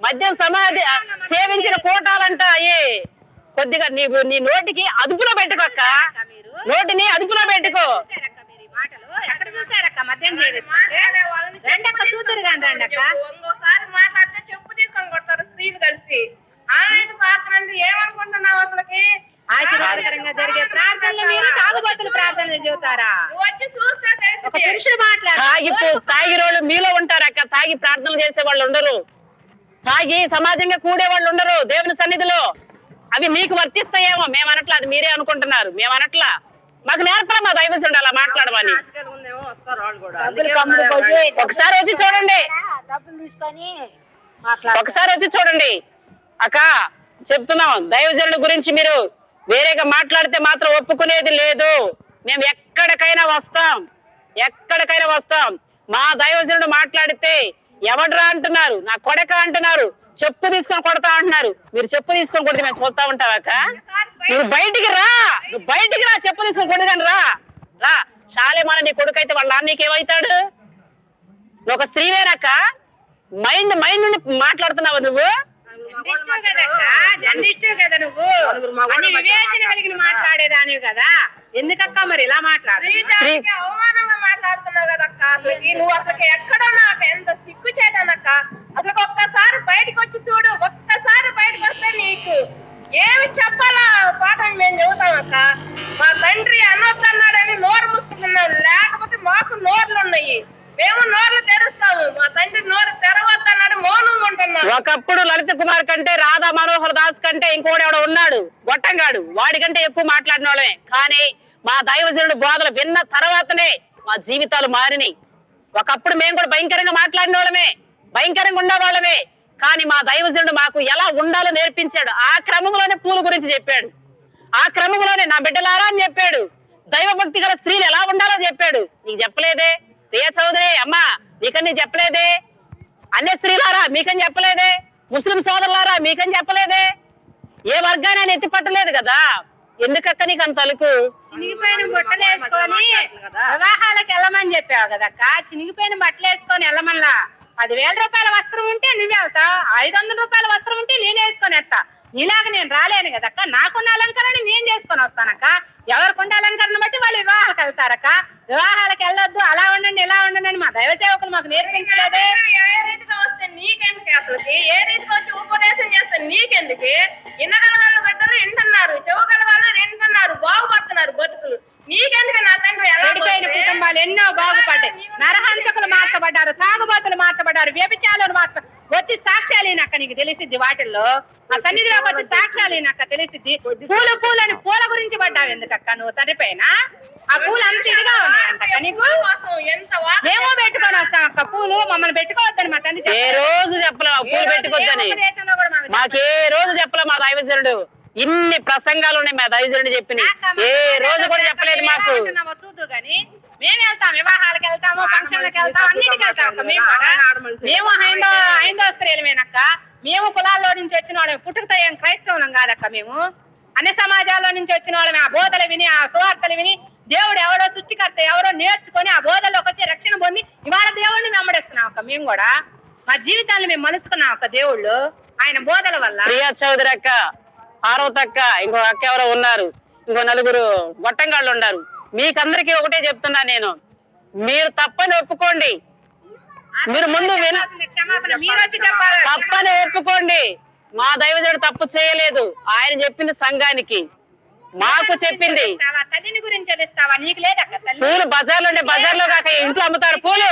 మద్యం సమాధి సేవించిన కోటాలంట అయ్యి. కొద్దిగా నీ నీ నోటికి అదుపులో పెట్టుకోక్క మీరు నోటిని అదుపులో పెట్టుకో. చూసారక్క మీరు ఈ మాటలు ఎక్కడ చూసారక్క మద్యం చేపిస్తుంటే రెండక్క చూద్దరు కానీ రండక్క ఇంకోసారి మాట్లాడితే చెప్పు తీసుకొని కొడతారు స్త్రీలు కలిసి. ఆన్లైన్ ప్రార్థన అంటే ఏమనుకుంటున్నావు అసలుకి? ఆశీర్వాదకరంగా జరిగే ప్రార్థనలు మీరు తాగుబోతులు ప్రార్థనలు చెబుతారా? నువ్వు వచ్చి చూస్తే ఒక తెలిసి పురుషుడు మాట్లాడు. తాగి రోడ్లు మీలో ఉంటారక్క తాగి ప్రార్థనలు చేసే వాళ్ళు ఉండరు. తాగి సమాజంగా కూడే వాళ్ళు ఉండరు దేవుని సన్నిధిలో. అవి మీకు వర్తిస్తాయేమో మేము అనట్లా అది మీరే అనుకుంటున్నారు. మేము అనట్లా. మాకు నేర్పరా మా దైవసుడు అలా మాట్లాడమని. ఒకసారి వచ్చి చూడండి. డబ్బులు తీసుకొని మాట్లాడు ఒకసారి వచ్చి చూడండి. అక్క చెప్తున్నాం. దైవజనుల గురించి మీరు వేరేగా మాట్లాడితే మాత్రం ఒప్పుకునేది లేదు. మేము ఎక్కడికైనా వస్తాం. ఎక్కడికైనా వస్తాం. మా దైవజనుడు మాట్లాడితే ఎవడ్రా అంటున్నారు? నా కొడక అంటున్నారు. చెప్పు తీసుకొని కొడతా అంటున్నారు. మీరు చెప్పు తీసుకొని కొడితే మేము చూస్తా ఉంటావాక నువ్వు బయటికి రా. నువ్వు బయటికి రా. చెప్పు తీసుకొని కొడుగాని రా. రా. చాలే మన నీ కొడుకు అయితే వాళ్ళ నాన్న నీకేమవుతాడు? నువ్వు ఒక స్త్రీవేనక్క మైండ్ మైండ్ నుండి మాట్లాడుతున్నావు నువ్వు? జర్నలిస్టు కదా నువ్వు. అన్ని వివేచన కలిగిన మాట్లాడేదానివి కదా. ఎందుకక్క మరి ఇలా మాట్లాడు అవమానంగా మాట్లాడుతున్నావు కదక్క? అసలుకి నువ్వు అసలుకి ఎక్కడో నాకు ఎంత సిగ్గు చేయడానక్క అసలు ఒక్కసారి బయటకు వచ్చి చూడు ఒక్కసారి బయటకు వస్తే నీకు ఏమి చెప్పాలా పాఠం మేము చెబుతామక్క? మా తండ్రి అనొద్దన్నాడని నోరు మూసుకుంటున్నావు లేకపోతే మాకు నోర్లు ఉన్నాయి మేము నోర్లు తెరుస్తాము. మా తండ్రి నోరు తెరవద్దన్నాడు మౌనంగా ఉంటున్నాడు. ఒకప్పుడు లలిత కుమార్ కంటే రాధా మనోహర్ దాస్ కంటే ఇంకోటి ఎవడో ఉన్నాడు గొట్టంగాడు. వాడికంటే ఎక్కువ మాట్లాడిన వాళ్ళమే. కానీ మా దైవజనుడు బోధలు విన్న తర్వాతనే మా జీవితాలు మారినాయి. ఒకప్పుడు మేము కూడా భయంకరంగా మాట్లాడిన వాళ్ళమే భయంకరంగా ఉండేవాళ్ళమే కానీ మా దైవజనుడు మాకు ఎలా ఉండాలో నేర్పించాడు. ఆ క్రమంలోనే పూల గురించి చెప్పాడు. ఆ క్రమంలోనే నా బిడ్డలారా అని చెప్పాడు. దైవభక్తి గల స్త్రీలు ఎలా ఉండాలో చెప్పాడు. నీకు చెప్పలేదే? ప్రియ చౌదరి అమ్మా నీకని చెప్పలేదే? అన్య స్త్రీలారా మీకని చెప్పలేదే? ముస్లిం సోదరులారా మీకని చెప్పలేదే? ఏ వర్గాన్ని ఆయన ఎత్తి పట్టలేదు కదా? ఎందుకక్క నీకు అంత అలుకు? చినిగిపోయిన బుట్టలు వేసుకొని వివాహాలకు వెళ్ళమని చెప్పావు కదక్క. చినిగిపోయిన బట్టలు వేసుకొని వెళ్ళమల్లా పదివేల రూపాయల వస్త్రం ఉంటే నువ్వు వెళ్తావు. ఐదు వందల రూపాయల వస్త్రం ఉంటే నేను వేసుకొని వస్తా. నీలాగా నేను రాలేను కదక్క నాకున్న అలంకరణ నేను చేసుకొని వస్తానక్క. ఎవరికుండే అలంకరణ బట్టి వాళ్ళు వివాహాలకు వెళ్తారక్క. వివాహాలకు వెళ్ళొద్దు అలా ఉండండి ఇలా ఉండండి మా దైవ సేవకులు మాకు నేర్పించలేదే. ఏ రీతిగా వస్తే నీకెందుకు అసలుకి? ఏ రీతిగా వచ్చి ఉపదేశం చేస్తే నీకెందుకు? వాళ్ళు బిడ్డలు వింటున్నారు. చెవగల వాళ్ళు వింటున్నారు బాగుపడుతున్నారు బతుకులు. నీకెందుకు నా తండ్రి? కుటుంబాలు ఎన్నో బాగుపడ్డాయి. నరహంతకులు మార్చబడ్డారు తాగుబోతులు మార్చబడ్డారు వ్యభిచారులు మార్చ వచ్చి సాక్ష్యాలు నీకు తెలిసిద్ది వాటిల్లో? ఆ సన్నిధిలోకి వచ్చి సాక్ష్యాలు ఈయనక్క తెలిసిద్ది? పూలు పూలు అని పూల గురించి పడ్డావు ఎందుకక్క నువ్వు తండ్రిపైన ఆ పూలు అంత ఇదిగా ఉన్నాయంట నీకు? మేము పెట్టుకొని వస్తాం అక్క. పూలు మమ్మల్ని పెట్టుకోవద్దని మా తండ్రి ఏ. రోజు చెప్పలే. పూలు కూడా మాకు రోజు చెప్పలే మా దైవజనుడు. ఇన్ని ప్రసంగాలు ఉన్నాయి మా దైవజనుడు చెప్పిన ఏ రోజు కూడా చెప్పలేదు మాకు. చూద్దు గాని మేము వెళ్తాం వివాహాలకు వెళ్తాము ఫంక్షన్లకు వెళ్తాం అన్నిటికి వెళ్తాం మేము హైందో హైందో స్త్రీలమేనక్క మేము కులాల్లో నుంచి వచ్చిన వాళ్ళమే పుట్టుకతో ఏం క్రైస్తవులం కాదక్క మేము. అన్ని సమాజాల్లో నుంచి వచ్చిన వాళ్ళమే ఆ బోధలు విని ఆ సువార్తలు విని దేవుడు ఎవరో సృష్టికర్త ఎవరో నేర్చుకొని ఆ బోధల్లోకి వచ్చి రక్షణ పొంది ఇవాళ దేవుడిని వెంబడిస్తున్నాం అక్క మేము కూడా. మా జీవితాన్ని మేము మలుచుకున్నాం అక్క దేవుళ్ళు. ఆయన బోధల వల్ల. ప్రియా చౌదరి అక్క పార్వతక్క ఇంకో అక్క ఎవరో ఉన్నారు ఇంకో నలుగురు గొట్టంగాళ్ళు ఉన్నారు. మీకందరికీ ఒకటే చెప్తున్నా నేను. మీరు తప్పని ఒప్పుకోండి. మీరు ముందు తప్పని ఒప్పుకోండి. మా దైవజనుడు తప్పు చేయలేదు. ఆయన చెప్పింది సంఘానికి. మాకు చెప్పింది. పూలు బజార్లో ఉండే బజార్లో కాక ఇంట్లో అమ్ముతారు పూలు.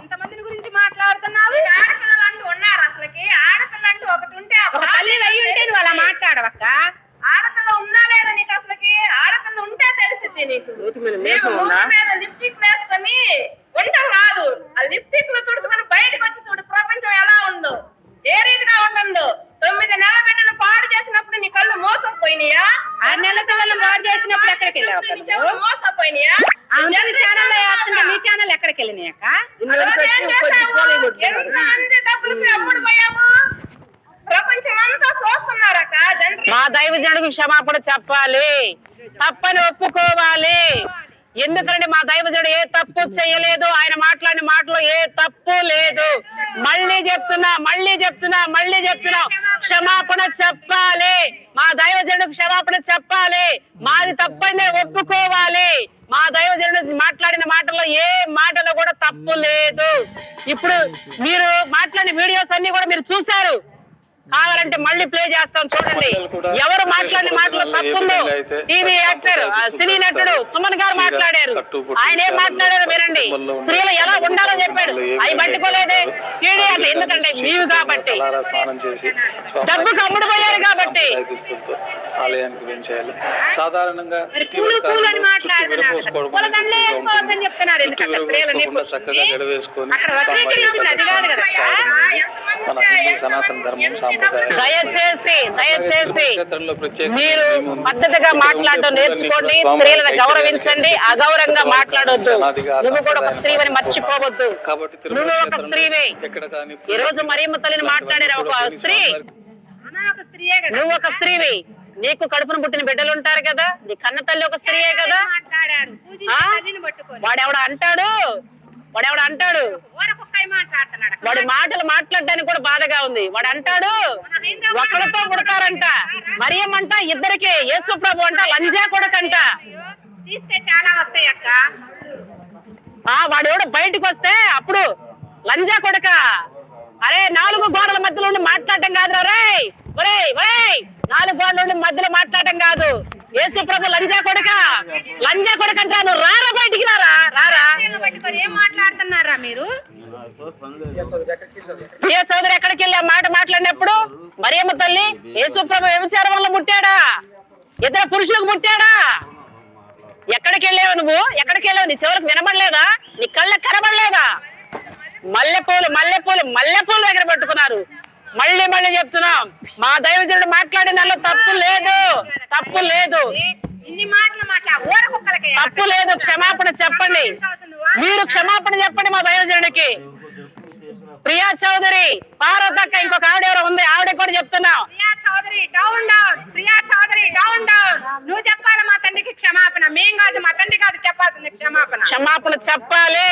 ఇంతమందిని గురించి మాట్లాడుతున్నావు? ఒక తల్లి ఉంటే నువ్వు అలా మాట్లాడవక్క. ఆడపిల్ల ఉందా లేదా నీకు అసలుకి? ఆడపిల్ల ఉంటే తెలిసింది నీకు. మీద లిప్టిక్ వేసుకొని ఉంటాం కాదు ఆ లిప్టిక్లు తుడుచుకొని బయటకు వచ్చి చూడు ప్రపంచం ఎలా ఉందో. ఏ రీతిగా ఉంటుందో. తొమ్మిది నెలల బిడ్డను పాడు చేసినప్పుడు నీ కళ్ళు మోసపోయినాయా? ఆరు నెలల పిల్లలు బాగు చేసినప్పుడు ఎక్కడికి వెళ్ళావు మోసపోయినాయా? ఛానల్ మీ ఛానల్ ఎక్కడికి వెళ్ళినాయి అక్క? అదొకటి ఏం చేశావు? ఎంతమంది డబ్బులకు ఎప్పుడు పోయావు ప్రపంచం అంతా చూస్తున్నారక్క జంట మా దైవజనుడికి క్షమాపణ చెప్పాలి. తప్పని ఒప్పుకోవాలి. ఎందుకంటే మా దైవజనుడు ఏ తప్పు చేయలేదు. ఆయన మాట్లాడిన మాటలో ఏ తప్పు లేదు. మళ్ళీ చెప్తున్నా మళ్ళీ చెప్తున్నా మళ్ళీ చెప్తున్నా. క్షమాపణ చెప్పాలి. మా దైవజనుడు క్షమాపణ చెప్పాలి. మాది తప్పని ఒప్పుకోవాలి. మా దైవజనుడు మాట్లాడిన మాటల్లో ఏ మాటలో కూడా తప్పు లేదు. ఇప్పుడు మీరు మాట్లాడిన వీడియోస్ అన్ని కూడా మీరు చూశారు. కావాలంటే మళ్ళీ ప్లే చేస్తాం చూడండి. ఎవరు మాట్లాడిన మాటలో తప్పుందో టీవీ యాక్టర్ సినీ నటుడు సుమన్ గారు మాట్లాడారు. ఆయన ఏం మాట్లాడారు వినండి. స్త్రీలు ఎలా ఉండాలో చెప్పాడు. అవి పట్టుకోలేదే. టీడీ అట్లా ఎందుకంటే మీవి కాబట్టి. చేసి డబ్బుకు అమ్ముడుపోయారు కాబట్టి. ఆలయానికి సాధారణంగా చక్కగా మన హిందూ సనాతన ధర్మం దయచేసి దయచేసి మీరు. పద్ధతిగా మాట్లాడటం నేర్చుకోండి. స్త్రీలను గౌరవించండి. అగౌరవంగా మాట్లాడొద్దు. నువ్వు కూడా ఒక స్త్రీవని మర్చిపోవద్దు. కాబట్టి తిరుమల నువ్వు ఒక స్త్రీవే. ఈ రోజు మరియమ్మ తల్లిని మాట్లాడిన ఒక స్త్రీ. నువ్వు ఒక స్త్రీవి. నీకు కడుపున పుట్టిన బిడ్డలు ఉంటారు కదా. నీ కన్న తల్లి ఒక స్త్రీయే కదా. మాట్లాడారు. పట్టుకొని. వాడెవడ అంటాడు? అంటాడు? ఊరకొక్కై మాట్లాడుతున్నాడు. అక్కడ. వాడి మాటలు మాట్లాడడానికి కూడా బాధగా ఉంది. వాడు అంటాడు ఒకడితో పుడతారంట. మరియమ్మంట ఇద్దరికి యేసు ప్రభు అంట లంజా కొడకంట. తీస్తే చాలా వస్తాయి అక్క. ఆ వాడు ఎవడో బయటకు వస్తే అప్పుడు లంజా కొడక అరే నాలుగు గోడల మధ్యలో ఉండి మాట్లాడటం కాదురా రేయ్ ఒరేయ్ ఒరేయ్ నాలుగు గోడల ఉండి మధ్యలో మాట్లాడటం కాదు. యేసు ప్రభు లంజా కొడక లంజా కొడక అంటాను రారా బయటికి రారా? రారా? మాట్లాడుతున్నారా మీరు? ప్రియ చౌదరి ఎక్కడికి వెళ్ళి ఆ మాట మాట్లాడినప్పుడు? మరియమ్మ తల్లి యేసుప్రభు వ్యభిచారం వల్ల ముట్టాడా? ఇద్దరు పురుషులకు ముట్టాడా? ఎక్కడికి వెళ్ళావు నువ్వు? ఎక్కడికి వెళ్ళావు? నీ చెవులకు వినబడలేదా? నీ కళ్ళకి కనబడలేదా? మల్లెపూలు మల్లెపూలు మల్లెపూలు దగ్గర పెట్టుకున్నారు. మళ్ళీ మళ్ళీ చెప్తున్నాం. మా దైవజనుడు మాట్లాడిన దానిలో తప్పు లేదు. తప్పు లేదు. ఇన్ని మాటలు తప్పు లేదు క్షమాపణ చెప్పండి. మీరు క్షమాపణ చెప్పండి మా దైవజనుడికి. ప్రియా చౌదరి పార్వతక్క ఇంకొక ఆవిడ ఎవరో ఉంది ఆవిడ కూడా చెప్తున్నాం. Priya Chowdary down down Priya Chowdary down down నువ్వు చెప్పాలి మా తండ్రికి క్షమాపణ. మేం కాదు మా తండ్రి కాదు చెప్పాల్సింది క్షమాపణ. క్షమాపణ చెప్పాలి.